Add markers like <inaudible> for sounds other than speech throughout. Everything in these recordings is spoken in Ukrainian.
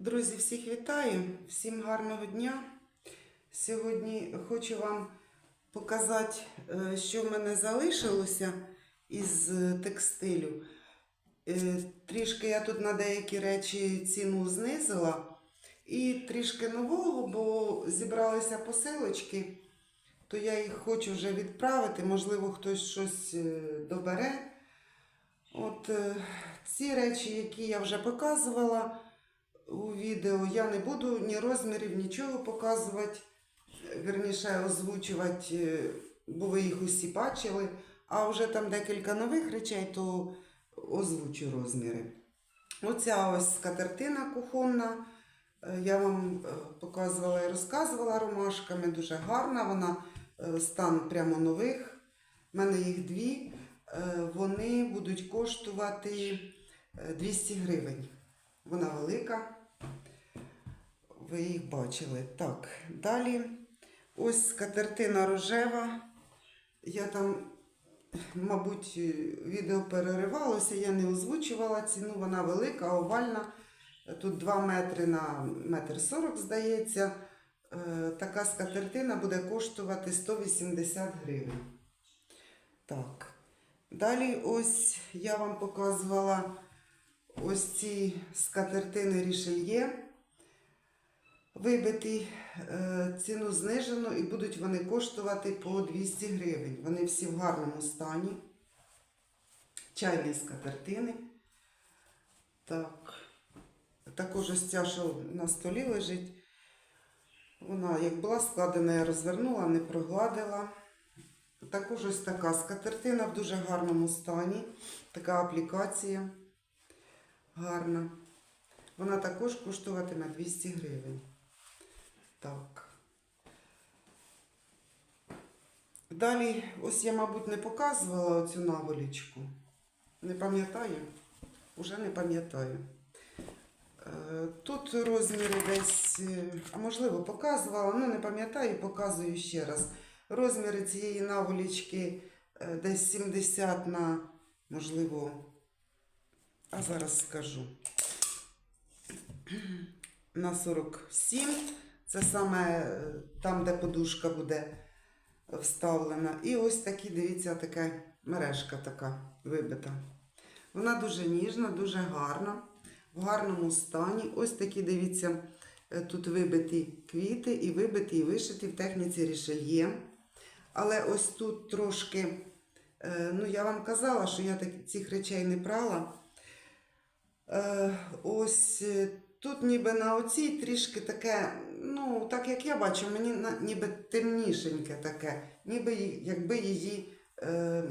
Друзі, всіх вітаю, всім гарного дня. Сьогодні хочу вам показати, е, що в мене залишилося із е, текстилю. Е, Трішки я тут на деякі речі ціну знизила. І трішки нового, бо зібралися посилочки, то я їх хочу вже відправити. Можливо, хтось щось добере. От ці речі, які я вже показувала у відео, я не буду ні розмірів, нічого показувати, вірніше озвучувати, е, бо ви їх усі бачили. А вже там декілька нових речей, то озвучу розміри. Оця ось скатертина кухонна. е, Я вам е, показувала і розказувала ромашками, дуже гарна. Вона стан прямо нових. У мене їх дві. Вони будуть коштувати е, 200 гривень. Вона велика. Ви їх бачили. Так, далі ось скатертина рожева. Я там, мабуть, відео переривалося, я не озвучувала ціну, вона велика, овальна. Тут 2 метри на метр 40, здається. Е, Така скатертина буде коштувати 180 гривень. Так. Далі ось я вам показувала ось ці скатертини рішельє. Вибиті е, ціну знижено і будуть вони коштувати по 200 гривень. Вони всі в гарному стані. Чайні скатертини. Так. Також ось ця, що на столі лежить. Вона, як була складена, я розвернула, не прогладила. Також ось така скатертина в дуже гарному стані. Така аплікація гарна. Вона також коштуватиме 200 гривень. Так. Далі, ось я, мабуть, не показувала цю наволічку. Не пам'ятаю? Уже не пам'ятаю. Е, Тут розміри десь, е, а можливо, показувала, ну не пам'ятаю, показую ще раз. Розміри цієї наволічки е, десь 70 на, можливо, а зараз скажу. <clears throat> На 47. Це саме е, там, де подушка буде вставлена. І ось такі, дивіться, така мережка така вибита. Вона дуже ніжна, дуже гарна, в гарному стані. Ось такі, дивіться, е, тут вибиті квіти і вибиті і вишиті в техніці рішельє. Але ось тут трошки, е, ну я вам казала, що я цих речей не прала. Ось тут ніби на оцій трішки таке, ну, так як я бачу, мені ніби темнішеньке таке, ніби якби її е,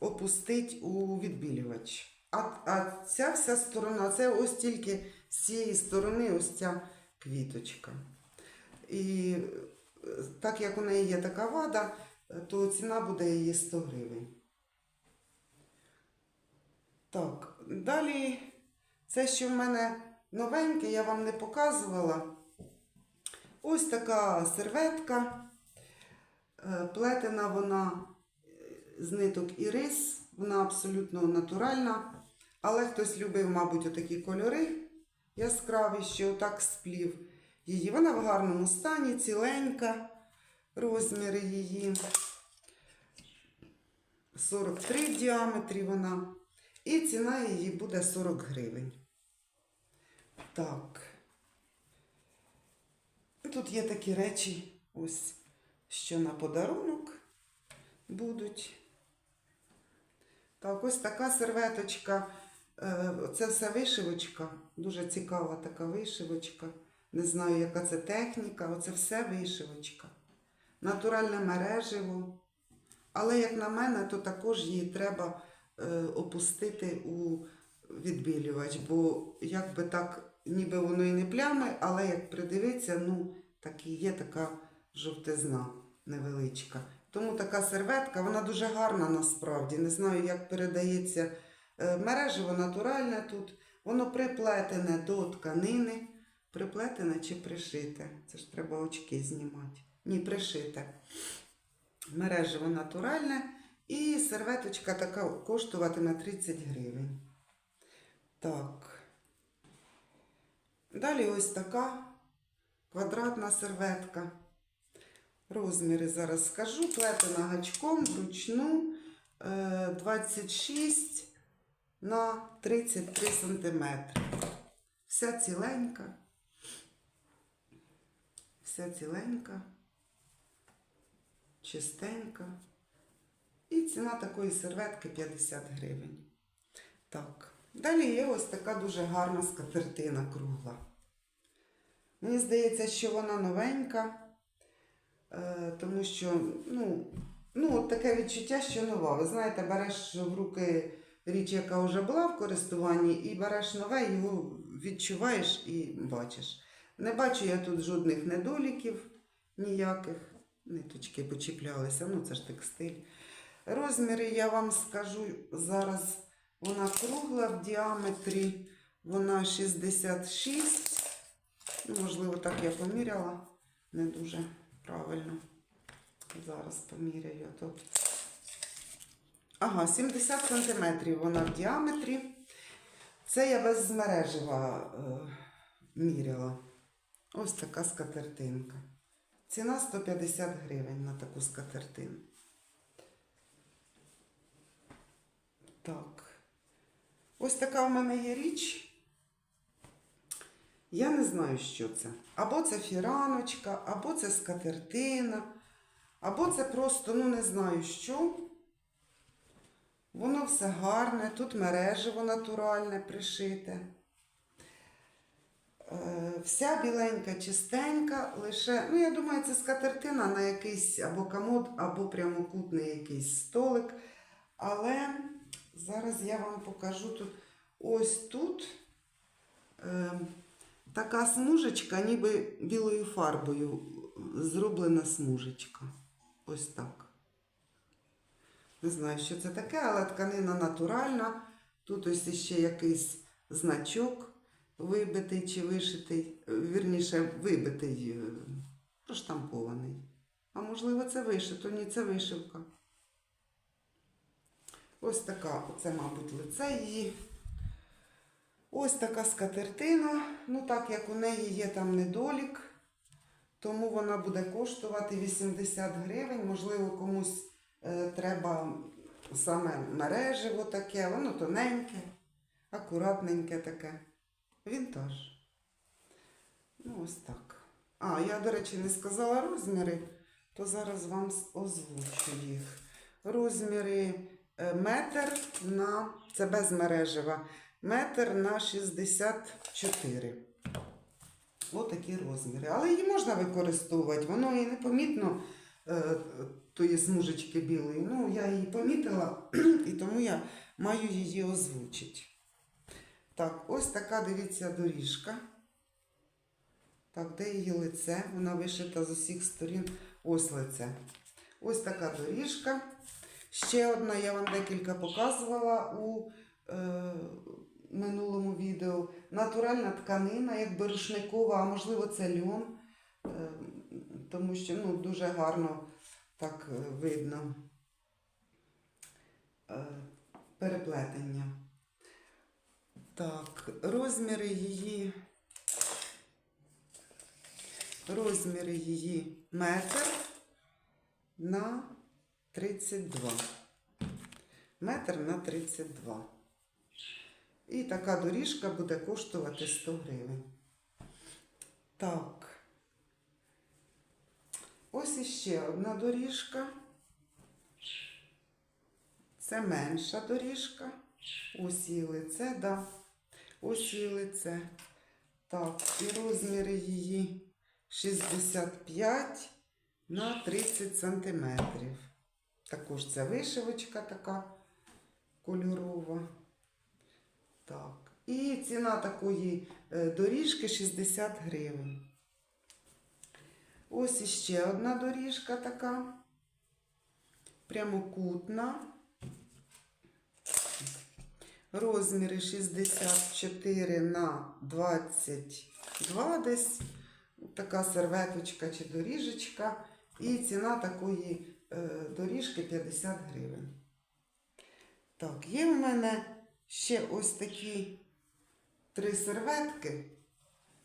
опустить у відбілювач. А, а ця вся сторона, це ось тільки з цієї сторони ось ця квіточка. І так як у неї є така вада, то ціна буде її 100 гривень. Так, далі це, що в мене новеньке, я вам не показувала. Ось така серветка. Е, Плетена вона з ниток і рис, вона абсолютно натуральна. Але хтось любив, мабуть, отакі кольори яскраві, що отак сплів її. Вона в гарному стані, ціленька, розміри її. 43 в діаметрі вона. І ціна її буде 40 гривень. Так. Тут є такі речі, ось, що на подарунок будуть. Так, ось така серветочка. Е, Це все вишивочка. Дуже цікава така вишивочка. Не знаю, яка це техніка. Оце все вишивочка. Натуральне мереживо. Але, як на мене, то також її треба е, опустити у відбілювач, бо якби так, ніби воно і не плями, але як придивитися, ну, так і є така жовтизна невеличка. Тому така серветка, вона дуже гарна насправді. Не знаю, як передається е, мережево натуральне тут. Воно приплетене до тканини. Приплетене чи пришите? Це ж треба очки знімати. Ні, пришите. Мережево натуральне. І серветочка така коштуватиме 30 гривень. Так. Далі ось така квадратна серветка. Розміри зараз скажу. Плетена гачком вручну е, 26 на 33 см. Вся ціленька. Вся ціленька, чистенька. І ціна такої серветки 50 гривень. Так. Далі є ось така дуже гарна скатертина кругла. Мені здається, що вона новенька, е, тому що, ну, ну, таке відчуття, що нова. Ви знаєте, береш в руки річ, яка вже була в користуванні, і береш нове, його відчуваєш і бачиш. Не бачу я тут жодних недоліків ніяких. Ниточки почіплялися, ну це ж текстиль. Розміри я вам скажу зараз. Вона кругла в діаметрі, вона 66. Можливо, так я поміряла. Не дуже правильно. Зараз поміряю тут. Ага, 70 см вона в діаметрі. Це я без змережива е, міряла. Ось така скатертинка. Ціна 150 гривень на таку скатертину. Так. Ось така в мене є річ. Я не знаю, що це. Або це фіраночка, або це скатертина, або це просто, ну не знаю що. Воно все гарне, тут мережево натуральне пришите. Е, Вся біленька, чистенька, лише, ну я думаю, це скатертина на якийсь або комод, або прямокутний якийсь столик. Але зараз я вам покажу тут. Ось тут е, така смужечка, ніби білою фарбою зроблена смужечка. Ось так. Не знаю, що це таке, але тканина натуральна. Тут ось іще якийсь значок вибитий чи вишитий, вірніше, вибитий, е, проштампований. А можливо, це вишито, ні, це вишивка. Ось така, оце, мабуть, лице її. Ось така скатертина. Ну, так як у неї є там недолік, тому вона буде коштувати 80 гривень. Можливо, комусь е, треба саме мережево таке, воно тоненьке, акуратненьке таке. Вінтаж. Ну, ось так. А, я, до речі, не сказала розміри, то зараз вам озвучу їх. Розміри е, метр на, це без мережева, метр на 64. Отакі розміри. Але її можна використовувати, воно і непомітно е, тої смужечки білої. Ну, я її помітила, <clears throat> і тому я маю її озвучити. Так, ось така, дивіться, доріжка. Так, де її лице? Вона вишита з усіх сторін. Ось лице. Ось така доріжка. Ще одна, я вам декілька показувала у е, минулому відео. Натуральна тканина, якби рушникова, а можливо це льон, е, тому що ну, дуже гарно так е, видно е, переплетення. Так, розміри її. Розміри її метр на 32. Метр на 32. І така доріжка буде коштувати 100 гривень. Так. Ось іще одна доріжка. Це менша доріжка. Ось її лице, да. Ось її лице. Так, і розміри її 65 на 30 сантиметрів. Також це вишивочка така кольорова. Так. І ціна такої е, доріжки 60 гривень. Ось іще одна доріжка така. Прямокутна. Розміри 64 на 22 десь. Така серветочка чи доріжечка. І ціна такої е, доріжки 50 гривень. Так, є в мене ще ось такі три серветки.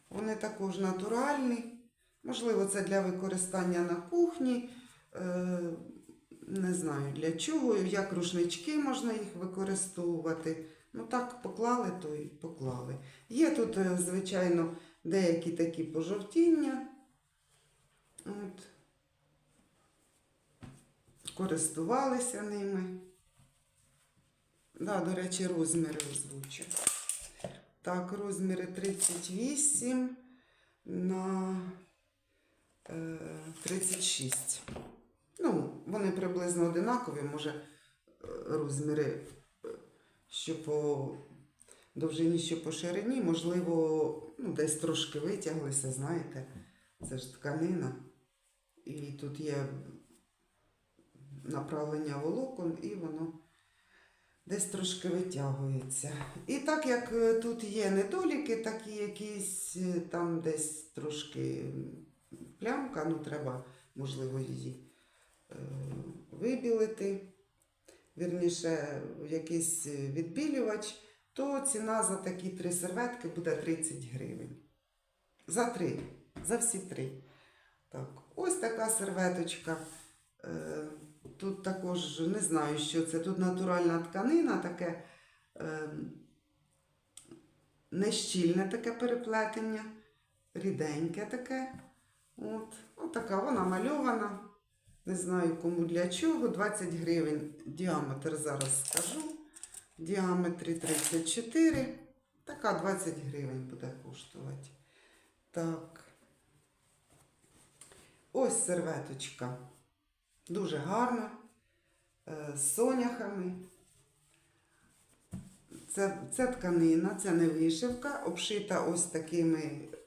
Вони також натуральні. Можливо, це для використання на кухні. Е, не знаю для чого, як рушнички можна їх використовувати. Ну так, поклали, то й поклали. Є тут, е, звичайно, деякі такі пожовтіння. От. Користувалися ними. Да, до речі, розміри озвучу. Так, розміри 38 на е, 36. Ну, вони приблизно одинакові, може е, розміри, е, що по довжині, що по ширині, можливо, ну, десь трошки витяглися, знаєте, це ж тканина. І тут є направлення волокон, і воно десь трошки витягується. І так як е, тут є недоліки, такі якісь е, там десь трошки плямка, ну треба, можливо, її е, вибілити, вірніше, якийсь відбілювач, то ціна за такі три серветки буде 30 гривень. За три, за всі три. Так, ось така серветочка. Тут також не знаю, що це. Тут натуральна тканина, таке е, нещільне таке переплетення, ріденьке таке. От, от така вона мальована. Не знаю кому для чого. 20 гривень діаметр зараз скажу. Діаметрі 34. Така 20 гривень буде коштувати. Так. Ось серветочка. Дуже гарна. е, З соняхами. Це, це тканина, це не вишивка, обшита ось такими,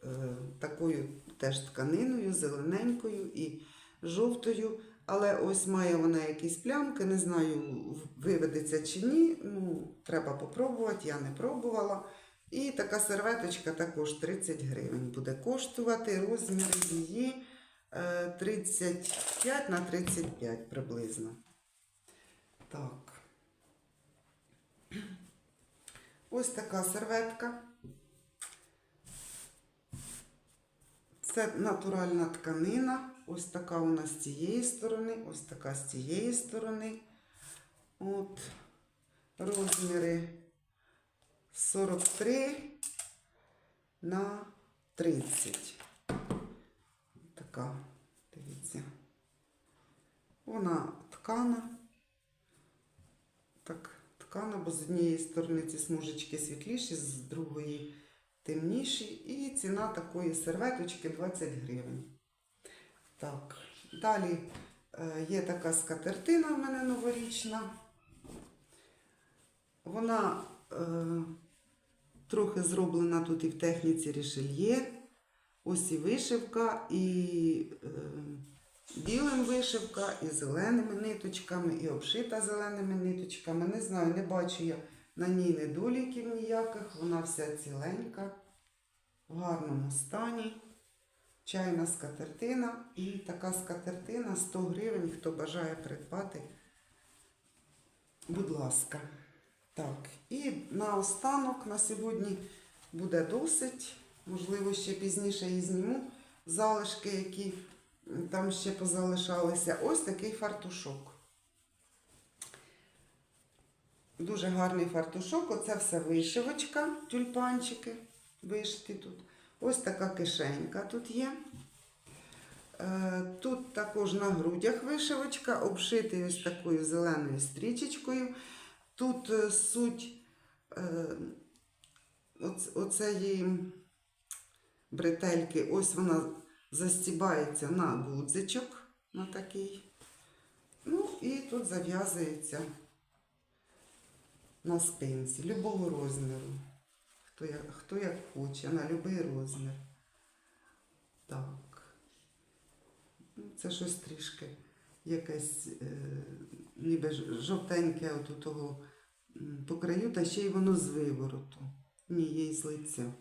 е, такою теж тканиною, зелененькою і жовтою. Але ось має вона якісь плямки, не знаю, виведеться чи ні. Ну, треба попробувати, я не пробувала. І така серветочка також 30 гривень буде коштувати. Розмір її 35 на 35 приблизно. Так. Ось така серветка. Це натуральна тканина. Ось така у нас з цієї сторони, ось така з цієї сторони. От розміри 43 на 30. Така, дивіться. Вона ткана. Так, ткана, бо з однієї сторони ці смужечки світліші, з другої темніші. І ціна такої серветочки 20 гривень. Так, далі е, є така скатертина в мене новорічна. Вона е, трохи зроблена тут і в техніці рішельє. Ось і вишивка, і е, білим вишивка, і зеленими ниточками, і обшита зеленими ниточками. Не знаю, не бачу я на ній недоліків ніяких. Вона вся ціленька, в гарному стані. Чайна скатертина і така скатертина 100 гривень, хто бажає придбати. Будь ласка. Так, і наостанок на сьогодні буде досить. Можливо, ще пізніше і зніму залишки, які там ще позалишалися. Ось такий фартушок. Дуже гарний фартушок. Оце все вишивочка, тюльпанчики вишиті тут. Ось така кишенька тут є. Е, Тут також на грудях вишивочка, обшитий ось такою зеленою стрічечкою. Тут е, суть е, оц- оцеї бретельки, ось вона застібається на гудзичок, на такий. Ну і тут зав'язується на спинці любого розміру. Хто як, хто як хоче, на будь-який розмір. Так. Ну, Це щось трішки якесь е, ніби жовтеньке от у того по краю, та ще й воно з вивороту. Ні, є з лиця.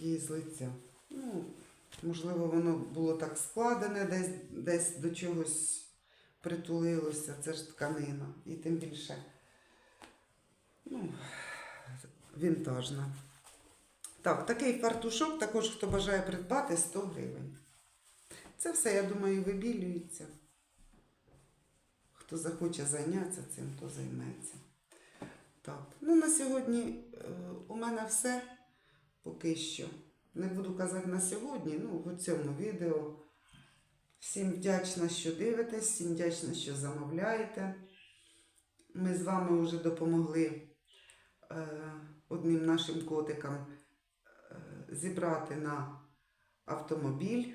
І з. Ну, можливо, воно було так складене, десь, десь до чогось притулилося. Це ж тканина. І тим більше ну, вінтажна. Так, такий фартушок також, хто бажає придбати 100 гривень. Це все, я думаю, вибілюється. Хто захоче зайнятися цим, то займеться. Так, ну на сьогодні е, у мене все поки що. Не буду казати на сьогодні, ну в цьому відео. Всім вдячна, що дивитесь, всім вдячна, що замовляєте. Ми з вами вже допомогли е, одним нашим котикам е, зібрати на автомобіль.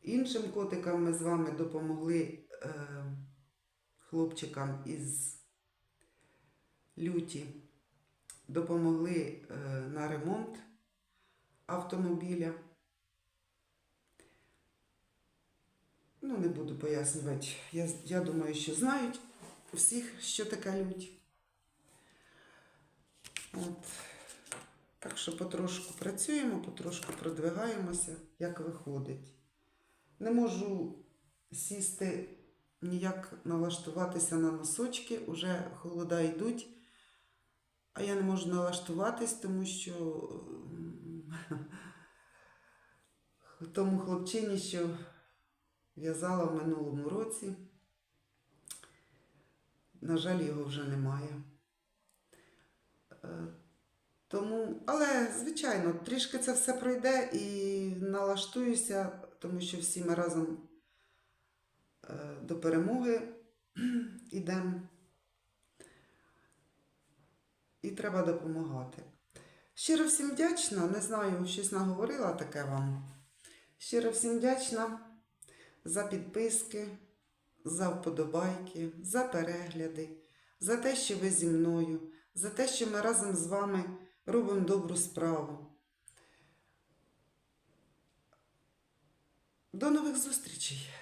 Іншим котикам ми з вами допомогли е, хлопчикам із люті, допомогли е, на ремонт автомобіля. Ну, не буду пояснювати. Я, я думаю, що знають всіх, що таке лють. От. Так що потрошку працюємо, потрошку продвигаємося, як виходить. Не можу сісти, ніяк налаштуватися на носочки, уже холода йдуть, а я не можу налаштуватись, тому що м, <laughs> тому хлопчині, що в'язала в минулому році, на жаль, його вже немає. Е, Тому, але, звичайно, трішки це все пройде і налаштуюся, тому що всі ми разом е, до перемоги <clears throat> йдемо. І треба допомагати. Щиро всім вдячна, не знаю, щось наговорила таке вам. Щиро всім вдячна за підписки, за вподобайки, за перегляди, за те, що ви зі мною, за те, що ми разом з вами робимо добру справу. До нових зустрічей!